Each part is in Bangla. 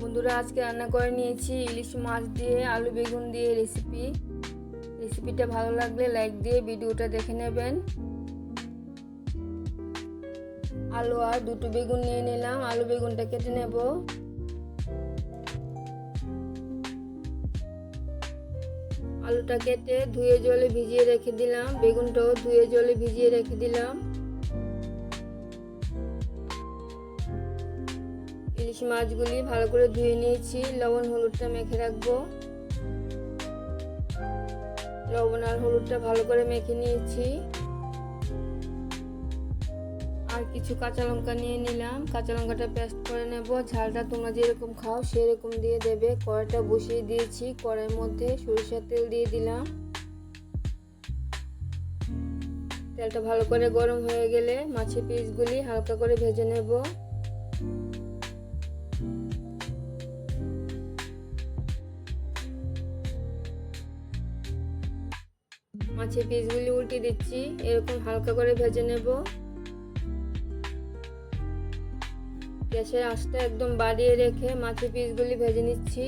বন্ধুরা, আজকে রান্না করে নিয়েছি ইলিশ মাছ দিয়ে, আলু বেগুন দিয়ে রেসিপি রেসিপিটা ভালো লাগলে লাইক দিয়ে ভিডিওটা দেখে নেবেন। আলু আর দুটো বেগুন নিয়ে নিলাম। আলু বেগুনটা কেটে নেব। আলুটা কেটে ধুয়ে জলে ভিজিয়ে রেখে দিলাম। বেগুনটাও ধুয়ে জলে ভিজিয়ে রেখে দিলাম। ইলিশ মাছগুলি ভালো করে ধুয়ে নিয়েছি। লবণ, হলুদটা মেখে রাখব। লবণ আর হলুদটা ভালো করে মেখে নিয়েছি। আর কিছু কাঁচা লঙ্কা নিয়ে নিলাম। কাঁচা লঙ্কাটা পেস্ট করে নেব। ঝালটা তোমরা যেরকম খাও সেরকম দিয়ে দেবে। কড়াইটা বসিয়ে দিয়েছি। কড়াইয়ের মধ্যে সরিষার তেল দিয়ে দিলাম। তেলটা ভালো করে গরম হয়ে গেলে মাছের পিসগুলি হালকা করে ভেজে নেব। মাছের পিসগুলি উল্টে দিচ্ছি। এরকম হালকা করে ভেজে নেব। গ্যাসের আঁচটা একদম বাড়িয়ে রেখে মাছের পিসগুলি ভেজে নিচ্ছি।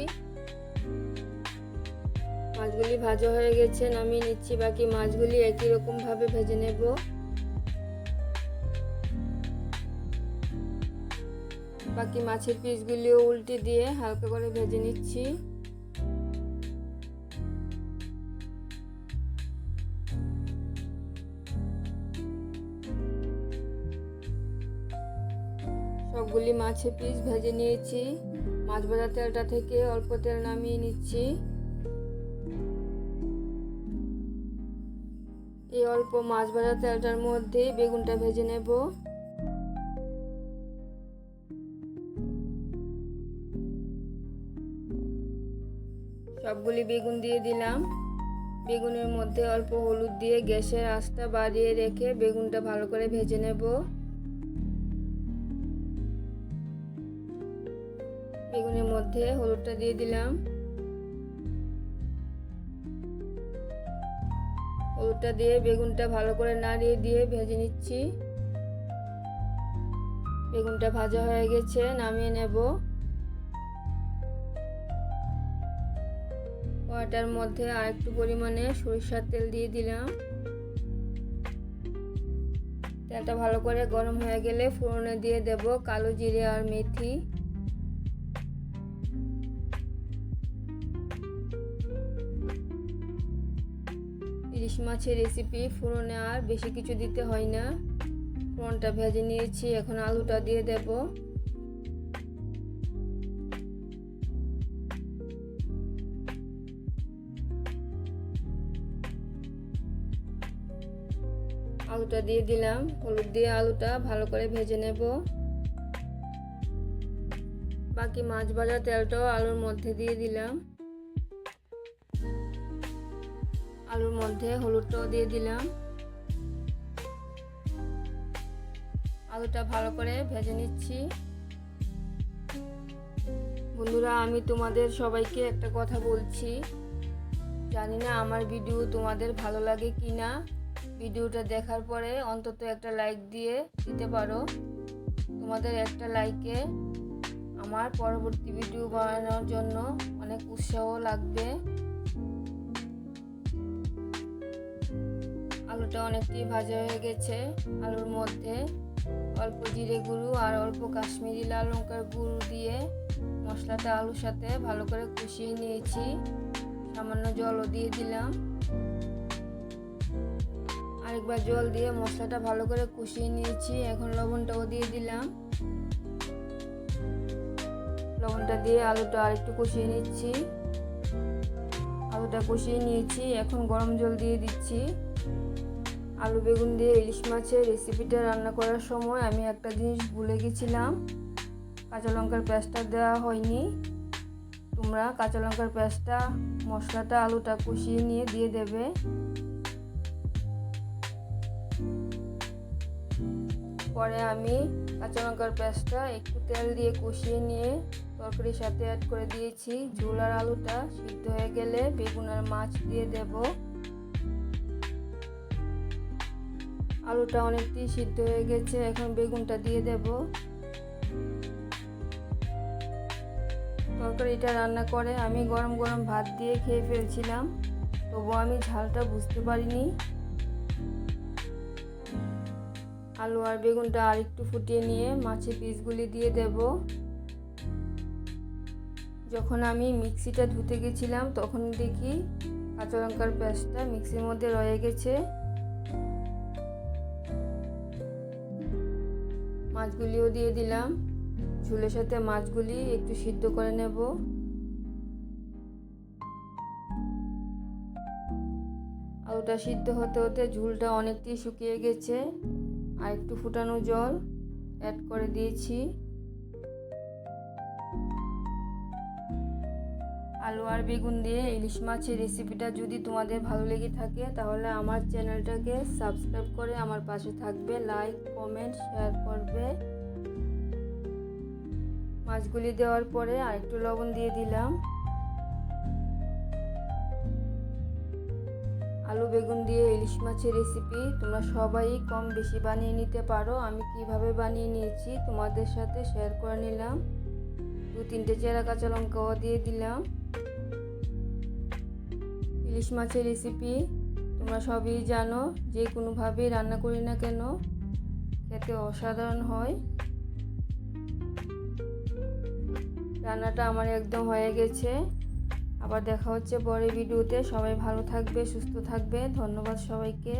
মাছগুলি ভাজা হয়ে গেছে, নামিয়ে নিচ্ছি। বাকি মাছগুলি একই রকম ভাবে ভেজে নেব। বাকি মাছের পিসগুলিও উল্টে দিয়ে হালকা করে ভেজে নিচ্ছি। সবগুলি মাছের পিস ভেজে নিয়েছি। মাছ ভাজা তেলটা থেকে অল্প তেল নামিয়ে নিচ্ছি। এই অল্প মাছ ভাজা তেলটার মধ্যে বেগুনটা ভেজে নেব। সবগুলি বেগুন দিয়ে দিলাম। বেগুনের মধ্যে অল্প হলুদ দিয়ে গ্যাসের আঁচটা বাড়িয়ে রেখে বেগুনটা ভালো করে ভেজে নেব। বেগুনের মধ্যে হলুদটা দিয়ে দিলাম। হলুদটা দিয়ে বেগুনটা ভালো করে নাড়িয়ে দিয়ে ভেজে নিচ্ছি। বেগুনটা ভাজা হয়ে গেছে, নামিয়ে নেব। কড়াটার মধ্যে আর একটু পরিমাণে সরিষার তেল দিয়ে দিলাম। তেলটা ভালো করে গরম হয়ে গেলে ফোড়নে দিয়ে দেব কালো জিরে আর মেথি। ইলিশ মাছের রেসিপি ফোড়নে আর বেশি কিছু দিতে হয় না। ফোড়নটা ভেজে নিয়েছি, এখন আলুটা দিয়ে দেব। আলুটা দিয়ে দিলাম। হলুদ দিয়ে আলুটা ভালো করে ভেজে নেব। বাকি মাছ ভাজা তেলটাও আলুর মধ্যে দিয়ে দিলাম। আলুর মধ্যে হলুদটাও দিয়ে দিলাম। আলুটা ভালো করে ভেজে নিচ্ছি। বন্ধুরা, আমি তোমাদের সবাইকে একটা কথা বলছি। জানি না আমার ভিডিও তোমাদের ভালো লাগে কি না ভিডিওটা দেখার পরে অন্তত একটা লাইক দিয়ে দিতে পারো। তোমাদের একটা লাইকে আমার পরবর্তী ভিডিও বানানোর জন্য অনেক উৎসাহ লাগবে। আলুটা অনেকটাই ভাজা হয়ে গেছে। আলুর মধ্যে অল্প জিরে গুঁড়ো আর অল্প কাশ্মীরি লাল লঙ্কার গুঁড়ো দিয়ে মশলাটা আলুর সাথে ভালো করে কষিয়ে নিয়েছি। সামান্য জলও দিয়ে দিলাম। আরেকবার জল দিয়ে মশলাটা ভালো করে কষিয়ে নিয়েছি। এখন লবণটাও দিয়ে দিলাম। লবণটা দিয়ে আলুটা আরেকটু কষিয়ে নিচ্ছি। আলুটা কষিয়ে নিয়েছি। এখন গরম জল দিয়ে দিচ্ছি। আলু বেগুন দিয়ে ইলিশ মাছের রেসিপিটা রান্না করার সময় আমি একটা জিনিস ভুলে গেছিলাম। কাঁচা লঙ্কার পেঁয়াজটা দেওয়া হয়নি। তোমরা কাঁচা লঙ্কার পেঁয়াজটা মশলাটা, আলুটা কষিয়ে নিয়ে দিয়ে দেবে। পরে আমি কাঁচা লঙ্কার পেঁয়াজটা একটু তেল দিয়ে কষিয়ে নিয়ে তরকারির সাথে অ্যাড করে দিয়েছি। ঝোল আর আলুটা সিদ্ধ হয়ে গেলে বেগুন আর মাছ দিয়ে দেবো। আলুটা অনেকটাই সিদ্ধ হয়ে গেছে, এখন বেগুনটা দিয়ে দেব। তরকারিটা রান্না করে আমি গরম গরম ভাত দিয়ে খেয়ে ফেলছিলাম, তবু আমি ঝালটা বুঝতে পারিনি। আলু আর বেগুনটা আর একটু ফুটিয়ে নিয়ে মাছের পিসগুলি দিয়ে দেব। যখন আমি মিক্সিটা ধুতে গেছিলাম, তখন দেখি কাঁচা লঙ্কার পেস্টটা মিক্সির মধ্যে রয়ে গেছে। মাছগুলিও দিয়ে দিলাম। ঝুলের সাথে মাছগুলি একটু সিদ্ধ করে নেব। আলুটা সিদ্ধ হতে হতে ঝুলটা অনেকটাই শুকিয়ে গেছে। আর একটু ফুটানো জল অ্যাড করে দিয়েছি। আলু আর বেগুন দিয়ে ইলিশ মাছের রেসিপিটা যদি তোমাদের ভালো লেগে থাকে, তাহলে আমার চ্যানেলটাকে সাবস্ক্রাইব করে আমার পাশে থাকবে। লাইক কমেন্ট শেয়ার করবে। মাছগুলি দেওয়ার পরে আরেকটু লবণ দিয়ে দিলাম। আলু, বেগুন দিয়ে ইলিশ মাছের রেসিপি তোমরা সবাই কম বেশি বানিয়ে নিতে পারো। আমি কীভাবে বানিয়ে নিয়েছি তোমাদের সাথে শেয়ার করে নিলাম। দু তিনটে চেরা কাঁচা লঙ্কাও দিয়ে দিলাম। ইলিশ মাছের রেসিপি তোমরা সবই জানো, যে কোনোভাবেই রান্না করি না কেন, খেতে অসাধারণ হয়। রান্নাটা আমার একদম হয়ে গেছে। আবার দেখা হচ্ছে পরে ভিডিওতে। সবাই ভালো থাকবে, সুস্থ থাকবে। ধন্যবাদ সবাইকে।